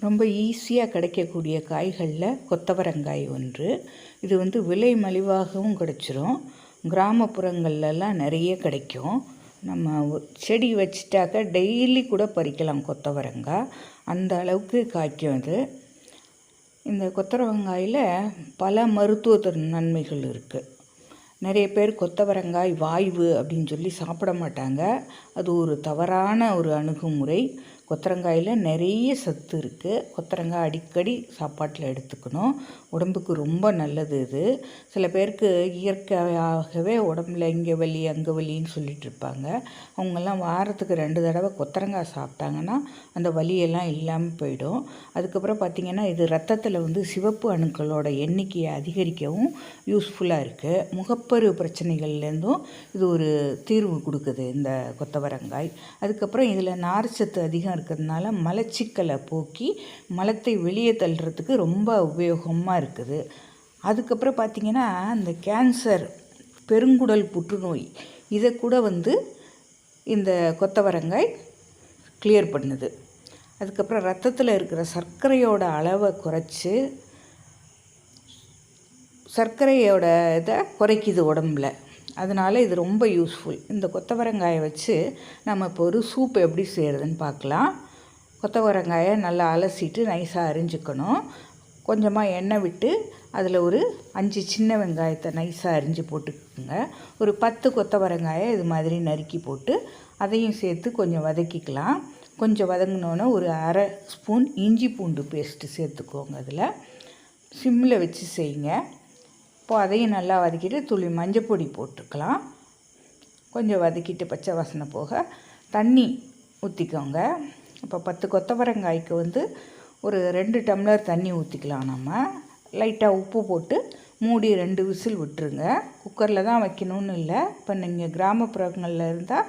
ரொம்ப ஈஸியாக கிடைக்கக்கூடிய காய்களில் கொத்தவரங்காய் ஒன்று. இது வந்து விலை மலிவாகவும் கிடச்சிரும். கிராமப்புறங்கள்லாம் நிறைய கிடைக்கும். நம்ம செடி வச்சிட்டாக்க டெய்லி கூட பறிக்கலாம் கொத்தவரங்காய். அந்த அளவுக்கு காய்க்கும் இது இந்த கொத்தவரங்காயில் பல மருத்துவ நன்மைகள் இருக்குது நிறைய பேர் கொத்தவரங்காய் வாய்வு அப்படின்னு சொல்லி சாப்பிட மாட்டாங்க. அது ஒரு தவறான ஒரு அணுகுமுறை. கொத்தரங்காயில் நிறைய சத்து இருக்குது கொத்தவரங்காய் அடிக்கடி சாப்பாட்டில் எடுத்துக்கணும். உடம்புக்கு ரொம்ப நல்லது இது. சில பேருக்கு இயற்கையாகவே உடம்புல இங்கே வலி அங்கே வலின்னு சொல்லிட்டு இருப்பாங்க. அவங்கெல்லாம் வாரத்துக்கு ரெண்டு தடவை கொத்தரங்காய் சாப்பிட்டாங்கன்னா அந்த வலியெல்லாம் இல்லாமல் போயிடும். அதுக்கப்புறம் பார்த்திங்கன்னா இது ரத்தத்தில் வந்து சிவப்பு அணுக்களோட எண்ணிக்கையை அதிகரிக்கவும் யூஸ்ஃபுல்லாக இருக்குது முகப்பரு பிரச்சனைகள்லேருந்தும் இது ஒரு தீர்வு கொடுக்குது இந்த கொத்தவரங்காய். அதுக்கப்புறம் இதில் நார்ச்சத்து அதிகம் இருக்கிறதுனால மலச்சிக்கலை போக்கி மலத்தை வெளியே தள்ளுறதுக்கு ரொம்ப உபயோகமாக இருக்குது. அதுக்கப்புறம் பார்த்திங்கன்னா இந்த கேன்சர் பெருங்குடல் புற்றுநோய் இதை கூட வந்து இந்த கொத்தவரங்காய் கிளியர் பண்ணுது. அதுக்கப்புறம் ரத்தத்தில் இருக்கிற சர்க்கரையோட அளவை குறைச்சி சர்க்கரையோட இதை குறைக்குது உடம்புல. அதனால் இது ரொம்ப யூஸ்ஃபுல் இந்த கொத்தவரங்காயை வச்சு நம்ம இப்போ ஒரு சூப் எப்படி செய்கிறதுன்னு பார்க்கலாம். கொத்தவரங்காயை நல்லா அலசிட்டு நைஸாக அரிஞ்சுக்கணும். கொஞ்சமாக எண்ணெய் விட்டு அதில் ஒரு அஞ்சு சின்ன வெங்காயத்தை நைஸாக அரிஞ்சு போட்டுக்கோங்க. ஒரு பத்து கொத்தவரங்காயை இது மாதிரி நறுக்கி போட்டு அதையும் சேர்த்து கொஞ்சம் வதக்கிக்கலாம். கொஞ்சம் வதங்கினோன்னே ஒரு அரை ஸ்பூன் இஞ்சி பூண்டு பேஸ்ட்டு சேர்த்துக்கோங்க அதில். சிம்மில் வச்சு செய்யுங்க. இப்போ அதையும் நல்லா வதக்கிட்டு துளி மஞ்சப்பொடி போட்டுக்கலாம். கொஞ்சம் வதக்கிட்டு பச்சை வாசனை போக தண்ணி ஊற்றிக்கோங்க இப்போ பத்து கொத்தவரங்காய்க்கு வந்து ஒரு ரெண்டு டம்ளர் தண்ணி ஊற்றிக்கலாம் நம்ம. லைட்டாக உப்பு போட்டு மூடி ரெண்டு விசில் விட்டுருங்க. குக்கரில் தான் வைக்கணும்னு இல்லை. இப்போ நீங்கள் கிராமப்புறங்களில் இருந்தால்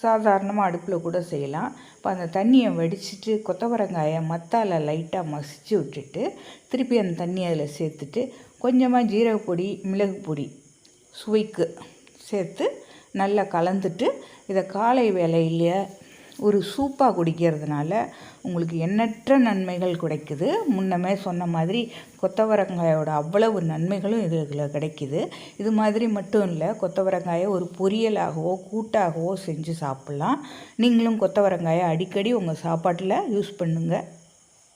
சாதாரணமாக அடுப்பில் கூட செய்யலாம். இப்போ அந்த தண்ணியை வடிச்சிட்டு கொத்தவரங்காயை மத்தால் லைட்டாக மசிச்சு விட்டுட்டு திருப்பி அந்த தண்ணியை அதில் சேர்த்துட்டு கொஞ்சமாக ஜீரகப்பொடி மிளகு பொடி சுவைக்கு சேர்த்து நல்லா கலந்துட்டு இதை காலை வேளையில் ஒரு சூப்பாக குடிக்கிறதுனால உங்களுக்கு எண்ணற்ற நன்மைகள் கிடைக்குது. முன்னமே சொன்ன மாதிரி கொத்தவரங்காயோட அவ்வளவு நன்மைகளும் இதில் கிடைக்குது. இது மாதிரி மட்டும் இல்லை கொத்தவரங்காயை ஒரு பொரியலாகவோ கூட்டாகவோ செஞ்சு சாப்பிட்லாம். நீங்களும் கொத்தவரங்காயை அடிக்கடி உங்கள் சாப்பாட்டில் யூஸ் பண்ணுங்கள்